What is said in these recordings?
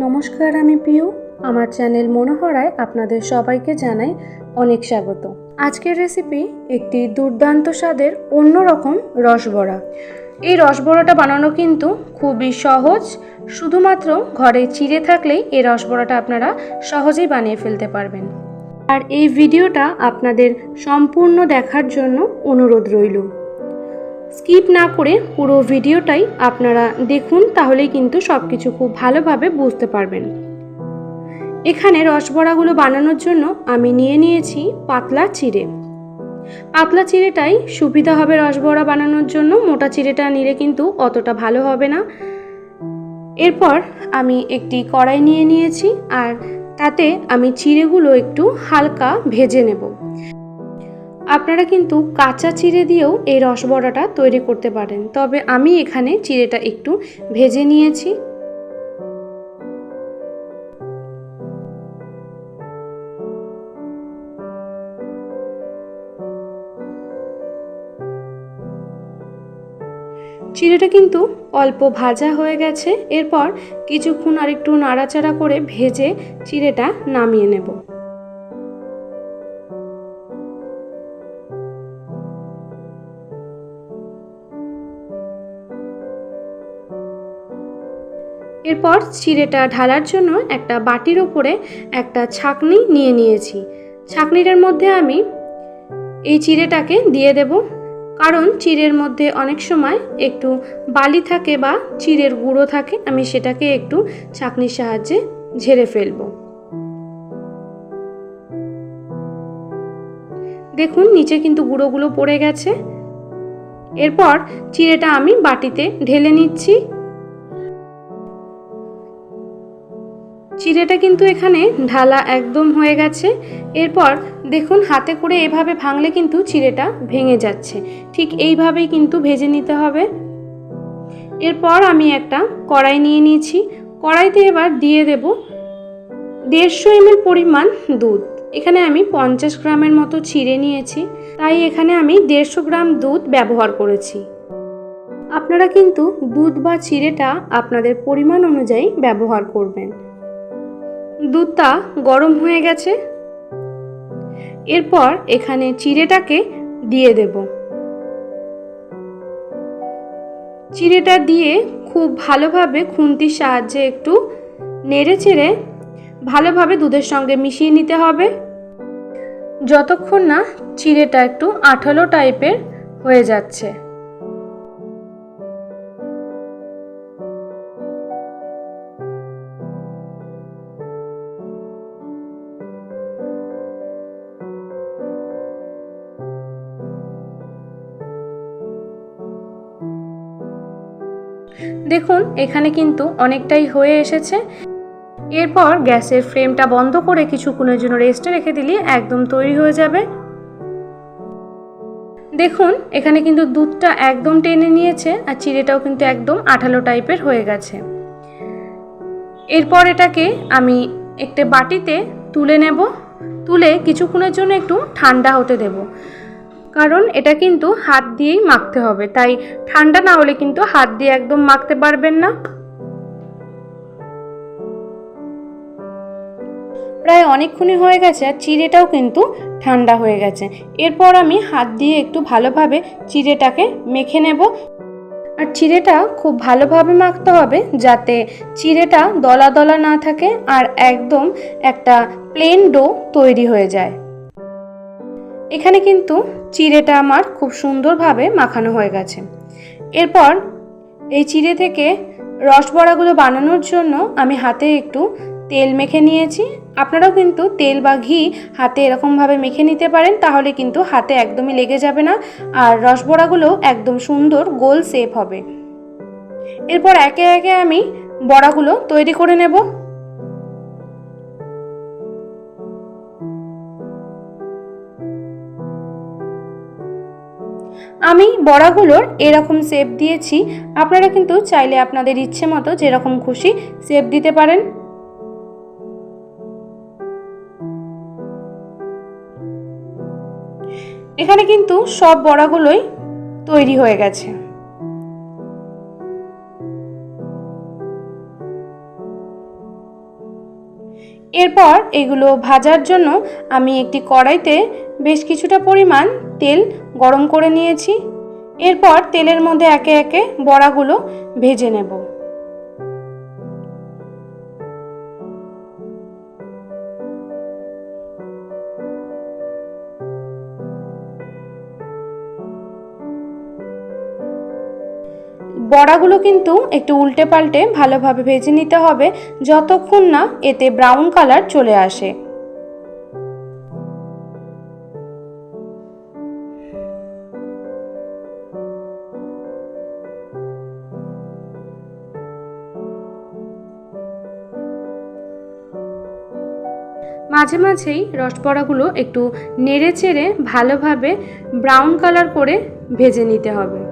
নমস্কার, আমি পিউ। আমার চ্যানেল মনোহরায় আপনাদের সবাইকে জানাই অনেক স্বাগত। আজকের রেসিপি একটি দুর্দান্ত স্বাদের অন্যরকম রসবড়া। এই রসবড়াটা বানানো কিন্তু খুবই সহজ। শুধুমাত্র ঘরে চিড়ে থাকলেই এই রসবড়াটা আপনারা সহজেই বানিয়ে ফেলতে পারবেন। আর এই ভিডিওটা আপনাদের সম্পূর্ণ দেখার জন্য অনুরোধ রইল। স্কিপ না করে পুরো ভিডিওটাই আপনারা দেখুন, তাহলেই কিন্তু সব কিছু খুব ভালোভাবে বুঝতে পারবেন। এখানে রসবড়াগুলো বানানোর জন্য আমি নিয়ে নিয়েছি পাতলা চিড়ে। পাতলা চিড়েটাই সুবিধা হবে রসবড়া বানানোর জন্য, মোটা চিড়েটা নিলে কিন্তু অতটা ভালো হবে না। এরপর আমি একটি কড়াই নিয়ে নিয়েছি, আর তাতে আমি চিড়েগুলো একটু হালকা ভেজে নেব। আপনারা কিন্তু কাঁচা চিড়ে দিয়েও এই রসবড়াটা তৈরি করতে পারেন। তবে আমি এখানে চিড়েটা একটু ভেজে নিয়েছি। চিড়েটা কিন্তু অল্প ভাজা হয়ে গেছে। এরপর কিছুক্ষণ আর একটু নাড়াচাড়া করে ভেজে চিড়েটা নামিয়ে নেব। এরপর চিড়েটা ঢালার জন্য একটা বাটির ওপরে একটা ছাকনি নিয়ে নিয়েছি। ছাকনিটার মধ্যে আমি এই চিড়েটাকে দিয়ে দেব, কারণ চিড়ের মধ্যে অনেক সময় একটু বালি থাকে বা চিড়ের গুঁড়ো থাকে, আমি সেটাকে একটু ছাকনির সাহায্যে ঝেড়ে ফেলব। দেখুন, নিচে কিন্তু গুঁড়োগুলো পড়ে গেছে। এরপর চিড়েটা আমি বাটিতে ঢেলে নিচ্ছি। চিড়েটা কিন্তু এখানে ঢালা একদম হয়ে গেছে। এরপর দেখুন, হাতে করে এভাবে ভাঙলে কিন্তু চিড়েটা ভেঙে যাচ্ছে। ঠিক এইভাবেই কিন্তু ভেজে নিতে হবে। এরপর আমি একটা কড়াই নিয়ে নিয়েছি। কড়াইতে এবার দিয়ে দেব দেড়শো এমএল পরিমাণ দুধ। এখানে আমি পঞ্চাশ গ্রামের মতো চিড়ে নিয়েছি। তাই এখানে আমি দেড়শো গ্রাম দুধ ব্যবহার করেছি। আপনারা কিন্তু দুধ বা চিড়েটা আপনাদের পরিমাণ অনুযায়ী ব্যবহার করবেন। দুধটা গরম হয়ে গেছে। এরপর এখানে চিড়েটাকে দিয়ে দেব। চিড়েটা দিয়ে খুব ভালোভাবে খুন্তির সাহায্যে একটু নেড়ে চেড়ে ভালোভাবে দুধের সঙ্গে মিশিয়ে নিতে হবে। যতক্ষণ না চিড়েটা একটু আঠালো টাইপের হয়ে যাচ্ছে। দেখুন, এখানে কিন্তু অনেকটাই হয়ে এসেছে। এরপর গ্যাসের ফ্লেমটা বন্ধ করে কিছুক্ষণের জন্য রেস্টে রেখে দিলে একদম তৈরি হয়ে যাবে। দেখুন, এখানে কিন্তু দুধটা একদম টেনে নিয়েছে আর চিড়েটাও কিন্তু একদম আঠালো টাইপের হয়ে গেছে। এরপর এটাকে আমি একটা বাটিতে তুলে নেব। তুলে কিছুক্ষণের জন্য একটু ঠান্ডা হতে দেব। কারণ এটা কিন্তু হাত দিয়েই মাখতে হবে। তাই ঠান্ডা না হলে কিন্তু হাত দিয়ে একদম মাখতে পারবেন না। প্রায় অনেকক্ষণই হয়ে গেছে আর চিড়েটাও কিন্তু ঠান্ডা হয়ে গেছে। এরপর আমি হাত দিয়ে একটু ভালোভাবে চিড়েটাকে মেখে নেব। আর চিড়েটা খুব ভালোভাবে মাখতে হবে যাতে চিড়েটা দলা দলা না থাকে আর একদম একটা প্লেন ডো তৈরি হয়ে যায়। এখানে কিন্তু চিড়েটা আমার খুব সুন্দরভাবে মাখানো হয়ে গেছে। এরপর এই চিড়ে থেকে রসবড়াগুলো বানানোর জন্য আমি হাতে একটু তেল মেখে নিয়েছি। আপনারাও কিন্তু তেল বা ঘি হাতে এরকমভাবে মেখে নিতে পারেন, তাহলে কিন্তু হাতে একদমই লেগে যাবে না আর রসবড়াগুলো একদম সুন্দর গোল শেপ হবে। এরপর একে একে আমি বড়াগুলো তৈরি করে নেব। আমি বড়াগুলোর এরকম শেপ দিয়েছি। আপনারা কিন্তু চাইলে আপনাদের ইচ্ছে মতো যেরকম খুশি শেপ দিতে পারেন। এখানে কিন্তু সব বড়াগুলোই তৈরি হয়ে গেছে। এরপর এগুলো ভাজার জন্য আমি একটি কড়াইতে বেশ কিছুটা পরিমাণ তেল গরম করে নিয়েছি। এরপর তেলের মধ্যে একে একে বড়াগুলো ভেজে নেব। বড়াগুলো কিন্তু একটু উল্টে পাল্টে ভালোভাবে ভেজে নিতে হবে যতক্ষণ না এতে ব্রাউন কালার চলে আসে। মাঝে মাঝেই রসবড়াগুলো একটু নেড়ে চেড়ে ভালোভাবে ব্রাউন কালার করে ভেজে নিতে হবে।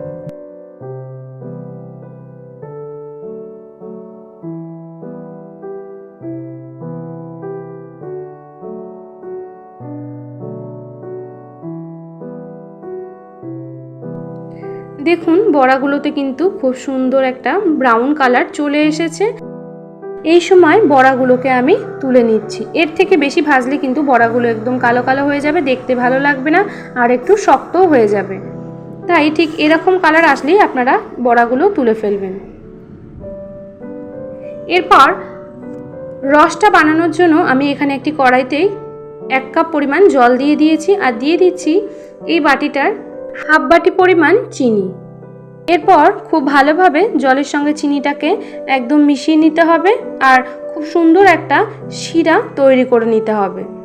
দেখুন, বড়াগুলোতে কিন্তু খুব সুন্দর একটা ব্রাউন কালার চলে এসেছে। এই সময় বড়াগুলোকে আমি তুলে নিচ্ছি। এর থেকে বেশি ভাজলে কিন্তু বড়াগুলো একদম কালো কালো হয়ে যাবে, দেখতে ভালো লাগবে না, আর একটু শক্তও হয়ে যাবে। তাই ঠিক এরকম কালার আসলেই আপনারা বড়াগুলো তুলে ফেলবেন। এরপর রসটা বানানোর জন্য আমি এখানে একটি কড়াইতেই এক কাপ পরিমাণ জল দিয়ে দিয়েছি, আর দিয়ে দিচ্ছি এই বাটিটার হাফ বাটি পরিমাণ চিনি। এরপর খুব ভালোভাবে জলের সঙ্গে চিনিটাকে একদম মিশিয়ে নিতে হবে আর খুব সুন্দর একটা শিরা তৈরি করে নিতে হবে।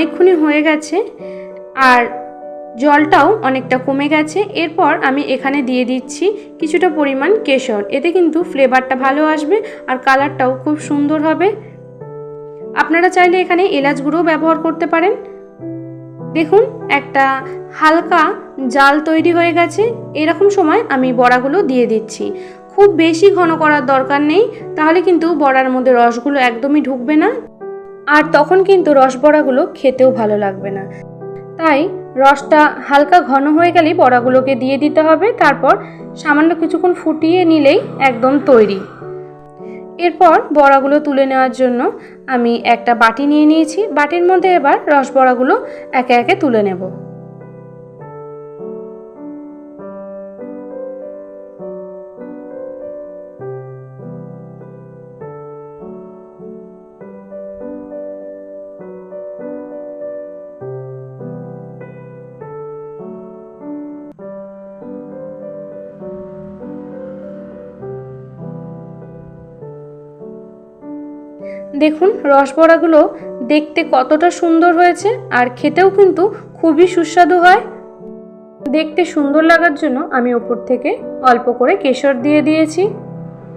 অনেকক্ষণই হয়ে গেছে আর জলটাও অনেকটা কমে গেছে। এরপর আমি এখানে দিয়ে দিচ্ছি কিছুটা পরিমাণ কেশর। এতে কিন্তু ফ্লেভারটা ভালো আসবে আর কালারটাও খুব সুন্দর হবে। আপনারা চাইলে এখানে এলাচ গুঁড়ো ব্যবহার করতে পারেন। দেখুন, একটা হালকা জাল তৈরি হয়ে গেছে। এরকম সময় আমি বড়াগুলো দিয়ে দিচ্ছি। খুব বেশি ঘন করার দরকার নেই, তাহলে কিন্তু বড়ার মধ্যে রসগুলো একদমই ঢুকবে না। আর তখন কিন্তু রসবড়াগুলো খেতেও ভালো লাগবে না। তাই রসটা হালকা ঘন হয়ে গেলেই বড়াগুলোকে দিয়ে দিতে হবে। তারপর সামান্য কিছুক্ষণ ফুটিয়ে নিলেই একদম তৈরি। এরপর বড়াগুলো তুলে নেওয়ার জন্য আমি একটা বাটি নিয়ে নিয়েছি। বাটির মধ্যে এবার রস বড়াগুলো একে একে তুলে নেব। দেখুন, রসবড়াগুলো দেখতে কতটা সুন্দর হয়েছে আর খেতেও কিন্তু খুবই সুস্বাদু হয়। দেখতে সুন্দর লাগার জন্য আমি ওপর থেকে অল্প করে কেশর দিয়ে দিয়েছি।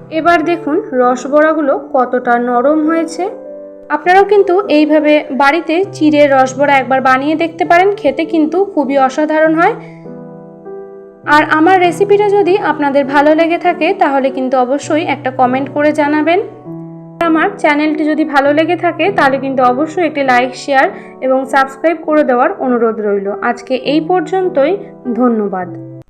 এবার দেখুন, রসবড়াগুলো কতটা নরম হয়েছে। আপনারাও কিন্তু এইভাবে বাড়িতে চিড়ে রসবড়া একবার বানিয়ে দেখতে পারেন, খেতে কিন্তু খুবই অসাধারণ হয়। আর আমার রেসিপিটা যদি আপনাদের ভালো লেগে থাকে, তাহলে কিন্তু অবশ্যই একটা কমেন্ট করে জানাবেন। আমার চ্যানেলটি যদি ভালো লেগে থাকে, তাহলে কিন্তু অবশ্যই একটি লাইক, শেয়ার এবং সাবস্ক্রাইব করে দেওয়ার অনুরোধ রইল। আজকে এই পর্যন্তই, ধন্যবাদ।